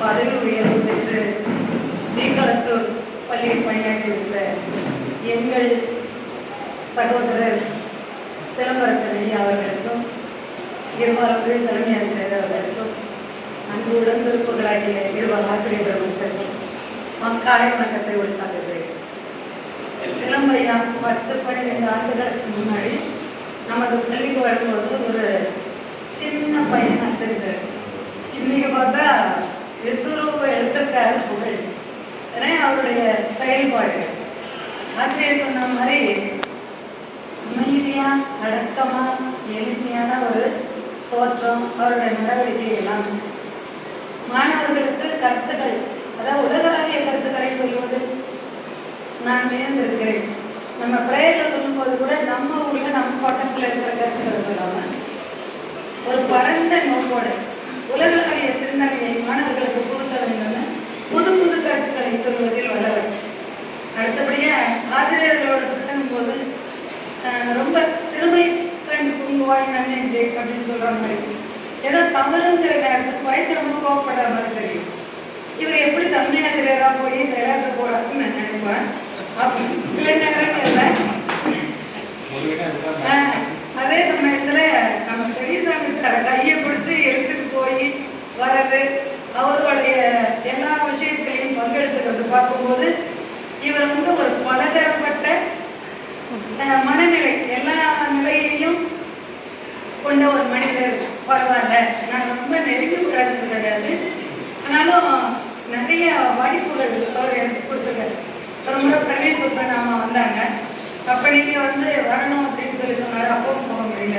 பதவி உயர்வு பெற்று வீக்களத்தூர் பள்ளியில் பணியாற்றியுள்ள எங்கள் சகோதரர் சிலம்பரசன் ஐயா அவர்களுக்கும் இருவாளர்கள் தலைமை ஆசிரியர் அவர்களுக்கும் அன்பு உடன்பிறப்புகளாகிய இருவர் ஆசிரியர்களுக்கும் மக்காலை வணக்கத்தை உள்தாக்குகிறேன் சிலம்பையா பத்து பன்னிரெண்டு ஆண்டுகளுக்கு முன்னாடி நமது பள்ளிக்கு வரும்போது ஒரு சின்ன பையன் தெரிஞ்சார் இன்னைக்கு பார்த்தா விஸ்வரூப எழுத்துக்கார புகழ். ஏன்னா அவருடைய செயல்பாடுகள் ஆசிரியர் சொன்ன மாதிரி அமைதியா அடக்கமா எளிமையான ஒரு தோற்றம் அவருடைய நடவடிக்கை எல்லாமே. மாணவர்களுக்கு கருத்துக்கள் அதாவது உலகளாவிய கருத்துக்களை சொல்வது நான் வியந்திருக்கிறேன் நம்ம பிரேயரில் சொல்லும்போது கூட நம்ம ஊர்ல நம்ம பக்கத்துல இருக்கிற கருத்துக்களை சொல்லாம. ஒரு பரந்த நோக்கோடு உலகளாவிய சிந்தனை ரொம்ப சிறுமை கண்டு பூங்குவாய் நன்னெஞ்சு அப்படின்னு சொல்கிற மாதிரி. ஏதோ தவறுங்கிற நேரத்துக்கு பயத்திரமா கோவப்படுற மாதிரி தெரியும். இவர் எப்படி தமிழாசிரியராக போய் செயலாற்ற போறாருன்னு நான் நினைப்பேன். அப்படி சில நேரங்கள்ல ஆஹ், அதே சமயத்துல நம்ம பெரியசாமி சார் கையை பிடிச்சி எடுத்துட்டு போய் வர்றது அவர்களுடைய எல்லா விஷயத்திலையும் பங்கெடுத்துக்கிறது பார்க்கும்போது இவர் வந்து ஒரு பலதரப்பட்ட மனநிலை. எல்லா நிலையையும் கொண்ட ஒரு மனிதர் பரவாயில்ல. நான் ரொம்ப நெருங்கி கூடாது கிடையாது ஆனாலும் நிறைய வாய்ப்புகள் அவர் எனக்கு கொடுத்துருக்காரு. ஒரு முறை பிரவீன் சுல்தான் அம்மா வந்தாங்க. அப்போ நீங்கள் வந்து வரணும் அப்படின்னு சொல்லி சொன்னார். அப்பவும் போக முடியல.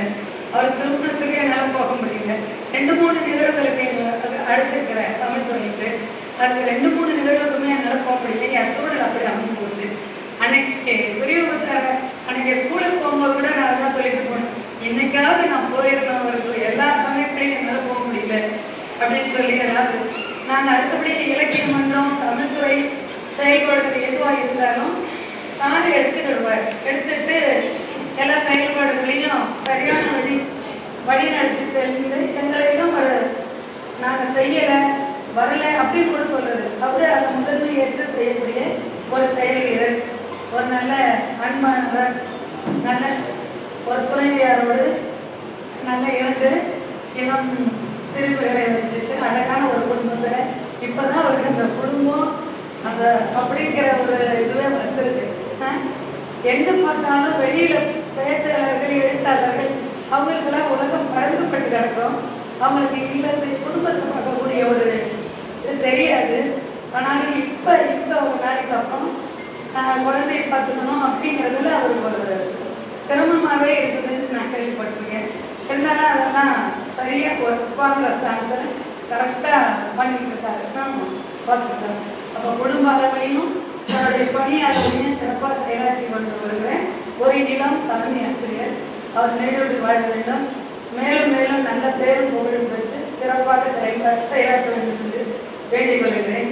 அவர் திருமணத்துக்கு என்னால் போக முடியல. ரெண்டு மூணு நிகழ்வுகளுக்கு எங்களை அடைச்சிருக்கிறேன் தமிழ் துறைக்கு. அதுக்கு ரெண்டு மூணு நிகழ்வுக்குமே என்னால் போக முடியல. என் சூழல் அப்படி அமைஞ்சு போச்சு. அன்னைக்கு பெரிய உபச்சார அன்னைக்கு ஸ்கூலுக்கு போகும்போது கூட நான் அதெல்லாம் சொல்லிட்டு போனேன். என்னைக்காவது நான் போயிருந்தேன் எல்லா சமயத்திலையும் என்னால் போக முடியல அப்படின்னு சொல்லி அதாவது நாங்கள் அடுத்தபடி இலக்கிய மன்றம் தமிழ்துறை செயல்பாடுகள் எதுவாக இருந்தாலும் சாரு எடுத்துக்கிடுவார் எடுத்துட்டு எல்லா செயல்பாடுகளையும் சரியான வழி வழி நடத்தி சென்று எங்களையும் ஒரு நாங்கள் செய்யலை வரல அப்படின்னு கூட சொல்றது. அவரு அதை முதன்மை ஏற்று செய்யக்கூடிய ஒரு செயல் இருக்கு ஒரு நல்ல அன்பானவர் நல்ல ஒரு துணைவியாரோடு நல்ல இருந்து இளம் சிரிப்புகளை வச்சுட்டு அழகான ஒரு குடும்பத்தில் இப்போ தான் அவருக்கு அந்த குடும்பம் அந்த அப்படிங்கிற ஒரு இதுவே வந்துருக்கு. எங்கே பார்த்தாலும் வெளியில் பேச்சாளர்கள் எழுத்தாளர்கள் அவங்களுக்கெல்லாம் உலகம் பறந்துப்பட்டு கிடக்கும். அவங்களுக்கு இல்லது குடும்பத்தை பார்க்கக்கூடிய ஒரு இது தெரியாது. ஆனாலும் இப்போ இப்போ ஒரு நாளைக்கு அப்புறம் குழந்தையை பார்த்துக்கணும் அப்படிங்கிறதுல அவருக்கு ஒரு சிரமமாகவே இருக்குதுன்னு நான் கேள்விப்பட்டிருக்கேன். இருந்தாலும் அதெல்லாம் சரியாக ஒரு உட்காந்துற ஸ்தானத்தில் கரெக்டாக பண்ணிட்டு இருக்காரு பார்த்துக்கிட்டோம் அப்போ குடும்ப அளவிலையும் அவருடைய பணி அளவிலையும் சிறப்பாக செயலாற்றி கொண்டு வருகிற ஒரு நிலம் தலைமை ஆசிரியர் அவர் நேரடி வாழ வேண்டும். மேலும் மேலும் நல்ல பேரும் புகழும் பெற்று சிறப்பாக செயல்பா செயலாற்ற வேண்டும் என்று வேண்டிக் கொள்கிறேன்.